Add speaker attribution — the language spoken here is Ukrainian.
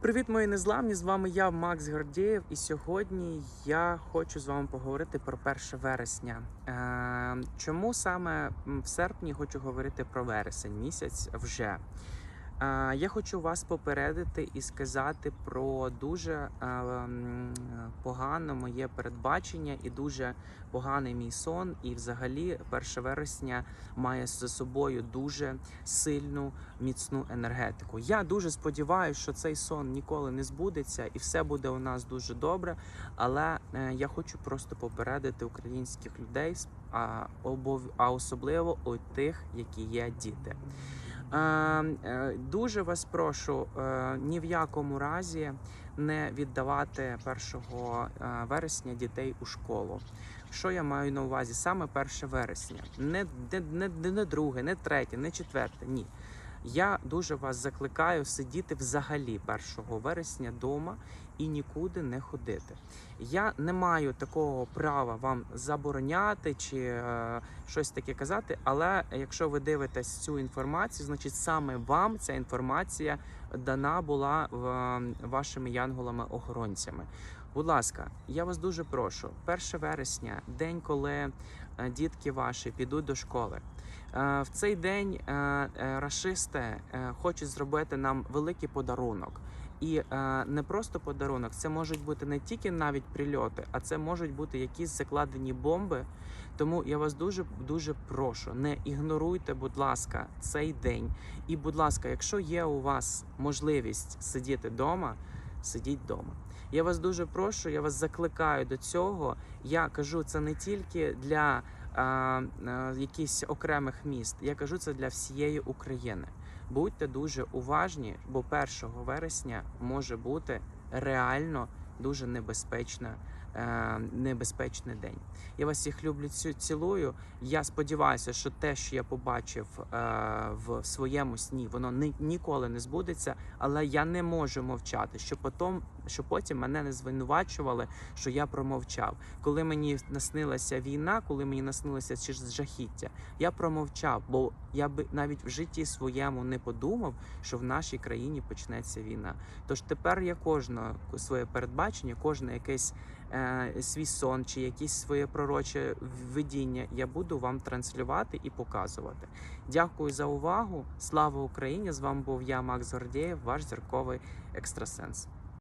Speaker 1: Привіт, мої незламні! З вами я, Макс Гордєєв, і сьогодні я хочу з вами поговорити про 1 вересня. Е, чому саме в серпні хочу говорити про вересень місяць вже? Я хочу вас попередити і сказати про дуже погане моє передбачення і дуже поганий мій сон. І взагалі 1 вересня має за собою дуже сильну міцну енергетику. Я дуже сподіваюся, що цей сон ніколи не збудеться і все буде у нас дуже добре. Але е, я хочу просто попередити українських людей, а особливо у тих, які є діти. Е, е, дуже вас прошу е, ні в якому разі не віддавати 1 е, вересня дітей у школу. Що я маю на увазі? Саме 1 вересня, не, не, не, не друге, не третє, не четверте. Ні. Я дуже вас закликаю сидіти взагалі 1 вересня вдома і нікуди не ходити. Я не маю такого права вам забороняти чи е, щось таке казати, але якщо ви дивитесь цю інформацію, значить саме вам ця інформація дана була в, е, вашими янголами-охоронцями. Будь ласка, я вас дуже прошу. 1 вересня, день, коли е, дітки ваші підуть до школи. Е, В цей день е, рашисти хочуть зробити нам великий подарунок. І е, не просто подарунок, це можуть бути не тільки навіть прильоти, а це можуть бути якісь закладені бомби. Тому я вас дуже дуже прошу, не ігноруйте, будь ласка, цей день. І, будь ласка, якщо є у вас можливість сидіти вдома, сидіть вдома. Я вас дуже прошу, я вас закликаю до цього. Я кажу це не тільки для е, е, якихось окремих міст. Я кажу це для всієї України. Будьте дуже уважні, бо 1 вересня може бути реально дуже небезпечна. Е, Небезпечний день. Я вас всіх люблю цілую. Я сподіваюся, що те, що я побачив е, в своєму сні, воно ніколи не збудеться. Але я не можу мовчати, що потім, що потім мене не звинувачували, що я промовчав. Коли мені наснилася війна, коли мені наснилося жахіття, я промовчав, бо я би навіть в житті своєму не подумав, що в нашій країні почнеться війна. Тож тепер я кожне своє передбачення, кожне якесь свій сон чи якісь своє пророче видіння я буду вам транслювати і показувати. Дякую за увагу. Слава Україні! З вами був я, Макс Гордєєв, ваш зірковий екстрасенс.